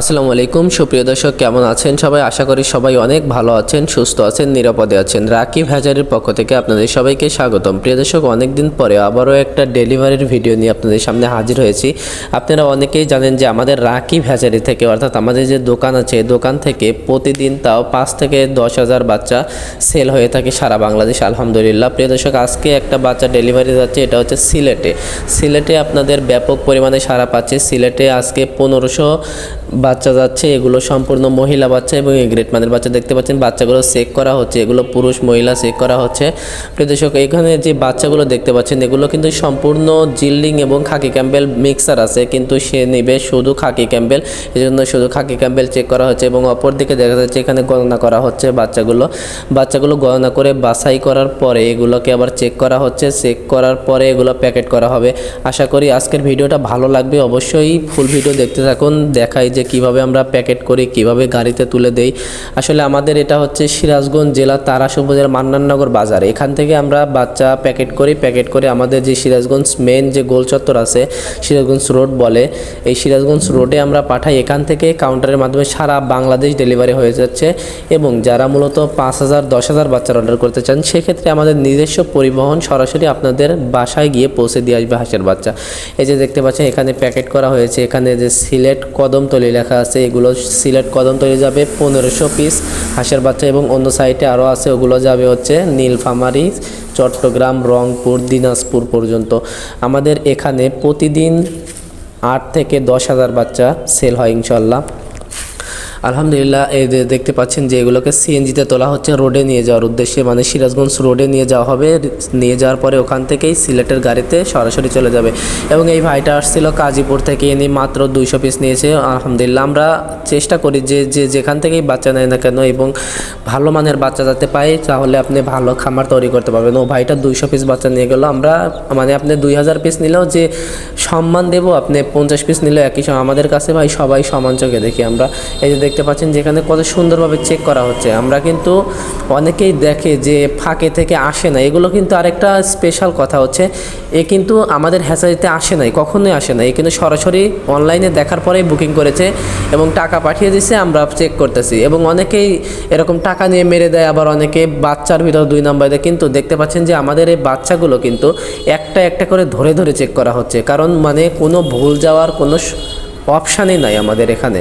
আসসালামু আলাইকুম, সুপ্রিয় দর্শক, কেমন আছেন সবাই? আশা করি সবাই অনেক ভালো আছেন, সুস্থ আছেন, নিরাপদে আছেন। রাকিব হাজারের পক্ষ থেকে আপনাদের সবাইকে স্বাগতম। প্রিয় দর্শক, অনেকদিন পরে আবারও একটা ডেলিভারির ভিডিও নিয়ে আপনাদের সামনে হাজির হয়েছি। আপনারা অনেকেই জানেন যে আমাদের রাকিব হ্যাচারি থেকে, অর্থাৎ আমাদের যে দোকান আছে দোকান থেকে প্রতিদিন তাও পাঁচ থেকে দশ হাজার বাচ্চা সেল হয়ে থাকে সারা বাংলাদেশ, আলহামদুলিল্লাহ। প্রিয় দর্শক, আজকে একটা বাচ্চা ডেলিভারি যাচ্ছে, এটা হচ্ছে সিলেটে। সিলেটে আপনাদের ব্যাপক পরিমাণে সারা পাচ্ছে। সিলেটে আজকে পনেরোশো বাচ্চা যাচ্ছে, এগুলো সম্পূর্ণ মহিলা বাচ্চা এবং গ্রেট মানের বাচ্চা দেখতে পাচ্ছেন। বাচ্চাগুলো চেক করা হচ্ছে, এগুলো পুরুষ মহিলা চেক করা হচ্ছে। প্রিয় দর্শক, এখানে যে বাচ্চাগুলো দেখতে পাচ্ছেন, এগুলো কিন্তু সম্পূর্ণ জিল্ডিং এবং খাকি ক্যাম্বেল মিক্সার আছে, কিন্তু সে নেবে শুধু খাকি ক্যাম্বেল। এই জন্য শুধু খাকি ক্যাম্বেল চেক করা হচ্ছে এবং অপর দিকে দেখা যাচ্ছে এখানে গণনা করা হচ্ছে বাচ্চাগুলো। বাচ্চাগুলো গণনা করে বাছাই করার পরে এগুলোকে আবার চেক করা হচ্ছে। চেক করার পরে এগুলো প্যাকেট করা হবে। আশা করি আজকের ভিডিওটা ভালো লাগবে। অবশ্যই ফুল ভিডিও দেখতে থাকুন। দেখাই যে কীভাবে আমরা প্যাকেট করি, কীভাবে গাড়িতে তুলে দেই। আসলে আমাদের এটা হচ্ছে সিরাজগঞ্জ জেলা তারাস উপজেলার মান্নাননগর বাজার। এখান থেকে আমরা বাচ্চা প্যাকেট করি, প্যাকেট করে আমাদের যে সিরাজগঞ্জ মেন যে গোল চত্বর আছে, সিরাজগঞ্জ রোড বলে, এই সিরাজগঞ্জ রোডে আমরা পাঠাই। এখান থেকে কাউন্টারের মাধ্যমে সারা বাংলাদেশ ডেলিভারি হয়ে যাচ্ছে এবং যারা মূলত পাঁচ হাজার, দশ হাজার বাচ্চার অর্ডার করতে চান, সেক্ষেত্রে আমাদের নিজস্ব পরিবহন সরাসরি আপনাদের বাসায় গিয়ে পৌঁছে দিয়ে আসবে হাঁসের বাচ্চা। এই যে দেখতে পাচ্ছেন, এখানে প্যাকেট করা হয়েছে। এখানে যে সিলেট কদমতলি লেখা আছে, এগুলো সিলেট কদম তৈরি যাবে, পনেরোশো পিস হাঁসের বাচ্চা এবং অন্য সাইডে আরও আছে, ওগুলো যাবে হচ্ছে নীলফামারি, চট্টগ্রাম, রংপুর, দিনাজপুর পর্যন্ত। আমাদের এখানে প্রতিদিন আট থেকে দশ হাজার বাচ্চা সেল হয় ইনশাল্লাহ। আলহামদুলিল্লাহ, এই যে দেখতে পাচ্ছেন যে এগুলোকে সিএনজিতে তোলা হচ্ছে, রোডে নিয়ে যাওয়ার উদ্দেশ্যে। মানে সিরাজগঞ্জ রোডে নিয়ে যাওয়া হবে, নিয়ে যাওয়ার পরে ওখান থেকেই সিলেটের গাড়িতে সরাসরি চলে যাবে। এবং এই ভাইটা আসছিল কাজীপুর থেকে এনে মাত্র দুইশো পিস নিয়েছে। আলহামদুলিল্লাহ, আমরা চেষ্টা করি যে যে যেখান থেকেই বাচ্চা নেয় না কেন এবং ভালো মানের বাচ্চা যাতে পাই তাহলে আপনি ভালো খামার তৈরি করতে পারবেন। ও ভাইটা দুইশো পিস বাচ্চা নিয়ে গেলো। আমরা মানে আপনি দুই হাজার পিস নিলেও যে সম্মান দেবো, আপনি পঞ্চাশ পিস নিলেও একই সময় আমাদের কাছে ভাই সবাই সমান চোখে দেখি আমরা। এই যে দেখতে পাচ্ছেন যেখানে কত সুন্দরভাবে চেক করা হচ্ছে। আমরা কিন্তু অনেকেই দেখে যে ফাঁকে থেকে আসে না। এগুলো কিন্তু আরেকটা স্পেশাল কথা হচ্ছে, এ কিন্তু আমাদের হ্যাচারিতে আসে নাই, কখনোই আসে না এ কিন্তু সরাসরি অনলাইনে দেখার পরেই বুকিং করেছে এবং টাকা পাঠিয়ে দিছে আমরা চেক করতেছি। এবং অনেকেই এরকম টাকা নিয়ে মেরে দেয়, আবার অনেকে বাচ্চার ভিতর দুই নাম্বার দেয়। কিন্তু দেখতে পাচ্ছেন যে আমাদের এই বাচ্চাগুলো কিন্তু একটা একটা করে ধরে ধরে চেক করা হচ্ছে। কারণ মানে কোনো ভুল যাওয়ার কোনো অপশানই নাই আমাদের এখানে।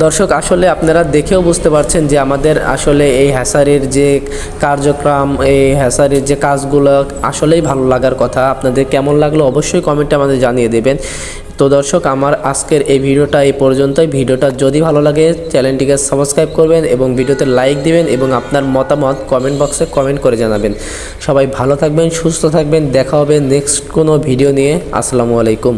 দর্শক, আসলে আপনারা দেখেও বুঝতে পারছেন যে আমাদের আসলে এই হ্যাসারির যে কার্যক্রম, এই হ্যাসারির যে কাজগুলো আসলেই ভালো লাগার কথা। আপনাদের কেমন লাগল অবশ্যই কমেন্টে আমাদের জানিয়ে দেবেন। তো দর্শক, আমার আজকের এই ভিডিওটা এই পর্যন্তই। ভিডিওটা যদি ভালো লাগে, চ্যানেলটিকে সাবস্ক্রাইব করবেন এবং ভিডিওতে লাইক দিবেন এবং আপনার মতামত কমেন্ট বক্সে কমেন্ট করে জানাবেন। সবাই ভালো থাকবেন, সুস্থ থাকবেন। দেখা হবে নেক্সট কোনো ভিডিও নিয়ে। আসসালামু আলাইকুম।